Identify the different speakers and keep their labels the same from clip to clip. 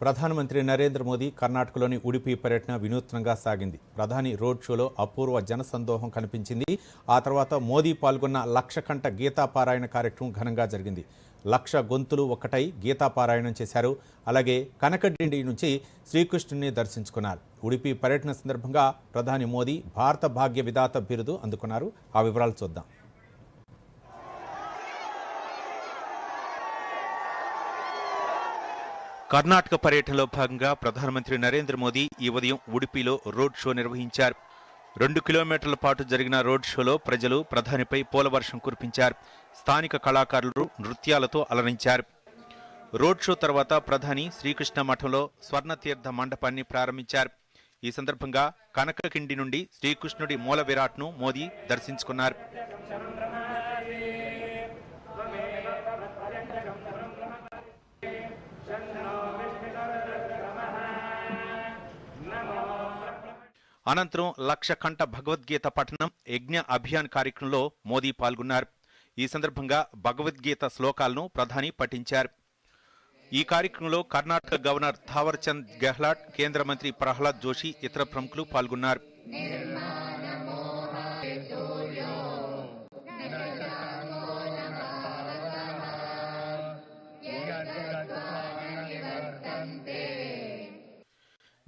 Speaker 1: ప్రధానమంత్రి నరేంద్ర మోదీ కర్ణాటకలోని ఉడిపి పర్యటన వినూత్నంగా సాగింది. ప్రధాని రోడ్ షోలో అపూర్వ జనసందోహం కనిపించింది. ఆ తర్వాత మోదీ పాల్గొన్న లక్ష కంట గీతాపారాయణ కార్యక్రమం ఘనంగా జరిగింది. లక్ష గొంతులు ఒక్కటై గీతాపారాయణం చేశారు. అలాగే కనకడిండి నుంచి శ్రీకృష్ణుని దర్శించుకున్నారు. ఉడిపి పర్యటన సందర్భంగా ప్రధాని మోదీ భారత భాగ్య విధాత బిరుదు అందుకున్నారు. ఆ వివరాలు చూద్దాం. కర్ణాటక పర్యటనలో భాగంగా ప్రధానమంత్రి నరేంద్ర మోదీ ఈ ఉదయం ఉడిపిలో రోడ్ షో నిర్వహించారు. రెండు కిలోమీటర్ల పాటు జరిగిన రోడ్ షోలో ప్రజలు ప్రధానిపై పూలవర్షం కురిపించారు. స్థానిక కళాకారులు నృత్యాలతో అలరించారు. రోడ్ షో తర్వాత ప్రధాని శ్రీకృష్ణ మఠంలో స్వర్ణతీర్థ మండపాన్ని ప్రారంభించారు. ఈ సందర్భంగా కనకకిండి నుండి శ్రీకృష్ణుడి మూల విరాట్ను మోదీ దర్శించుకున్నారు. అనంతరం లక్ష కంఠ భగవద్గీత పఠనం యజ్ఞ అభియాన్ కార్యక్రమంలో మోదీ పాల్గొన్నారు. ఈ సందర్భంగా భగవద్గీత శ్లోకాలను ప్రధాని పఠించారు. ఈ కార్యక్రమంలో కర్ణాటక గవర్నర్ థావర్ చంద్ గెహ్లాట్ కేంద్ర మంత్రి ప్రహ్లాద్ జోషి ఇతర ప్రముఖులు పాల్గొన్నారు.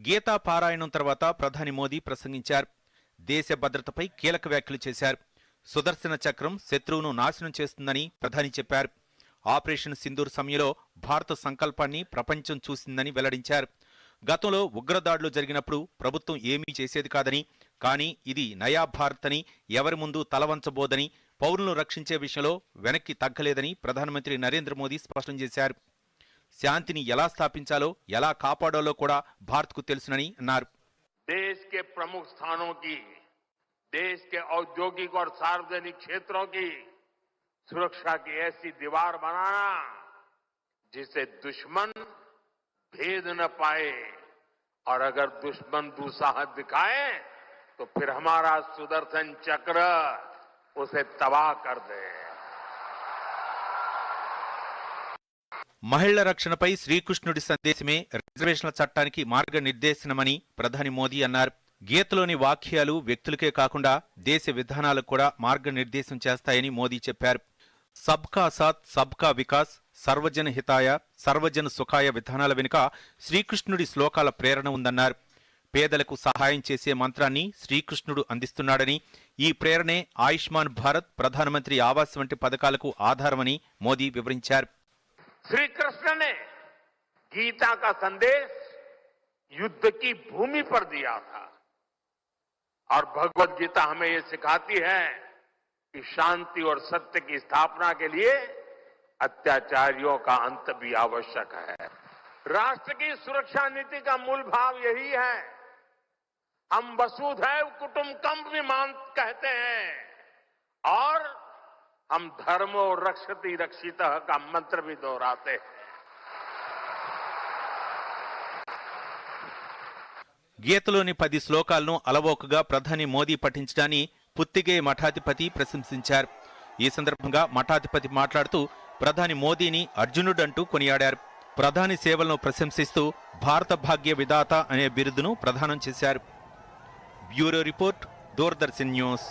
Speaker 1: గీతా పారాయణం తర్వాత ప్రధాని మోదీ ప్రసంగించారు. దేశ భద్రతపై కీలక వ్యాఖ్యలు చేశారు. సుదర్శన చక్రం శత్రువును నాశనం చేస్తుందని ప్రధాని చెప్పారు. ఆపరేషన్ సింధూర్ సమయంలో భారత సంకల్పాన్ని ప్రపంచం చూసిందని వెల్లడించారు. గతంలో ఉగ్రదాడులు జరిగినప్పుడు ప్రభుత్వం ఏమీ చేసేది కాదని కానీ ఇది నయా భారత్ అని ఎవరి ముందు తలవంచబోదని పౌరులను రక్షించే విషయంలో వెనక్కి తగ్గలేదని ప్రధానమంత్రి నరేంద్ర మోదీ స్పష్టం చేశారు. శాంతిని ఎలా స్థాపించాలో ఎలా కాపాడాలో కూడా భారత్కు తెలుసునని అన్నారు
Speaker 2: देश के प्रमुख स्थानों की देश के औद्योगिक और सार्वजनिक क्षेत्रों की सुरक्षा की ऐसी दीवार बनाना जिसे दुश्मन भेद न पाए और अगर दुश्मन दुस्साहस दिखाए तो फिर हमारा सुदर्शन चक्र उसे तबाह कर दे
Speaker 1: మహిళల రక్షణపై శ్రీకృష్ణుడి సందేశమే రిజర్వేషన్ల చట్టానికి మార్గనిర్దేశనమని ప్రధాని మోదీ అన్నారు. గీతలోని వాక్యాలు వ్యక్తులకే కాకుండా దేశ విధానాలకు కూడా మార్గనిర్దేశం చేస్తాయని మోదీ చెప్పారు. సబ్కా సాత్ సబ్కా వికాస్ సర్వజన హితాయ సర్వజన సుఖాయ విధానాల వెనుక శ్రీకృష్ణుడి శ్లోకాల ప్రేరణ ఉందన్నారు. పేదలకు సహాయం చేసే మంత్రాన్ని శ్రీకృష్ణుడు అందిస్తున్నాడని ఈ ప్రేరణే ఆయుష్మాన్ భారత్ ప్రధానమంత్రి ఆవాస్ వంటి పథకాలకు ఆధారమని మోదీ వివరించారు.
Speaker 2: श्री कृष्ण ने गीता का संदेश युद्ध की भूमि पर दिया था। और भगवत गीता हमें ये सिखाती है कि शांति और सत्य की स्थापना के लिए अत्याचारियों का अंत भी आवश्यक है। राष्ट्र की सुरक्षा नीति का मूल भाव यही है। हम वसुधैव कुटुंबकम भी मान कहते हैं। और हम धर्मो रक्षति रक्षित का मंत्र भी दोहराते हैं
Speaker 1: గీతలోని పది శ్లోకాలను అలవోకగా ప్రధాని మోదీ పఠించడాన్ని పుత్తిగే మఠాధిపతి ప్రశంసించారు ఈ సందర్భంగా మఠాధిపతి మాట్లాడుతూ ప్రధాని మోదీని అర్జునుడంటూ కొనియాడారు ప్రధాని సేవలను ప్రశంసిస్తూ భారత భాగ్య విధాత అనే బిరుదును ప్రదానం చేశారు బ్యూరో రిపోర్ట్ దూరదర్శన్ న్యూస్